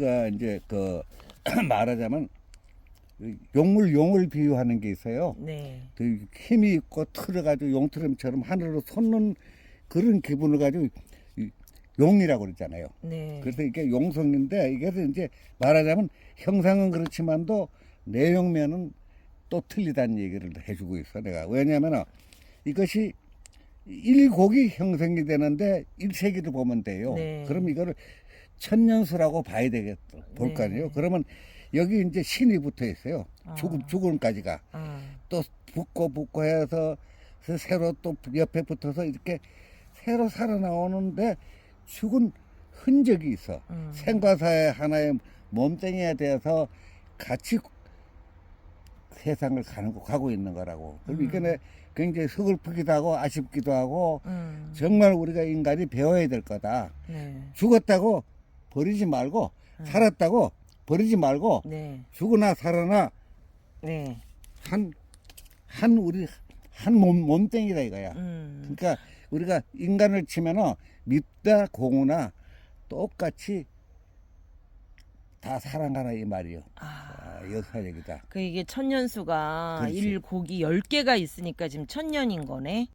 가 이제 그 말하자면 용을 용을 비유하는 게 있어요. 네. 그 힘이 있고 틀어가지고 용트름처럼 하늘로 솟는 그런 기분을 가지고 이 용이라고 그러잖아요. 네. 그래서 이게 용성인데 이게 이제 말하자면 형상은 그렇지만도 내용면은 또 틀리다는 얘기를 해주고 있어 내가 왜냐하면 이것이 일곡이 형성이 되는데 일세기를 보면 돼요. 네. 그럼 이거를 천년수라고 봐야 되겠다 볼 거 아니에요. 네. 그러면 여기 이제 신이 붙어 있어요. 아. 죽음 죽음까지가 아, 또 붙고 붙고 해서 새로 또 옆에 붙어서 이렇게 새로 살아나오는데 죽은 흔적이 있어. 음. 생과사의 하나의 몸뚱이에 대해서 같이 세상을 가는 거 가고 있는 거라고. 그리고 음. 이게 굉장히 서글프기도 하고 아쉽기도 하고 음. 정말 우리가 인간이 배워야 될 거다. 네. 죽었다고 버리지 말고 음. 살았다고 버리지 말고 네. 죽으나 살아나 네. 한, 한 우리, 한 몸, 몸뚱이다 이거야. 음. 그러니까 우리가 인간을 치면은 밉다, 공우나 똑같이 다 사랑하라 이 말이요. 아. 아, 여사 얘기다. 그 이게 천년수가 그렇지. 일곡이 10개가 있으니까 지금 천년인 거네.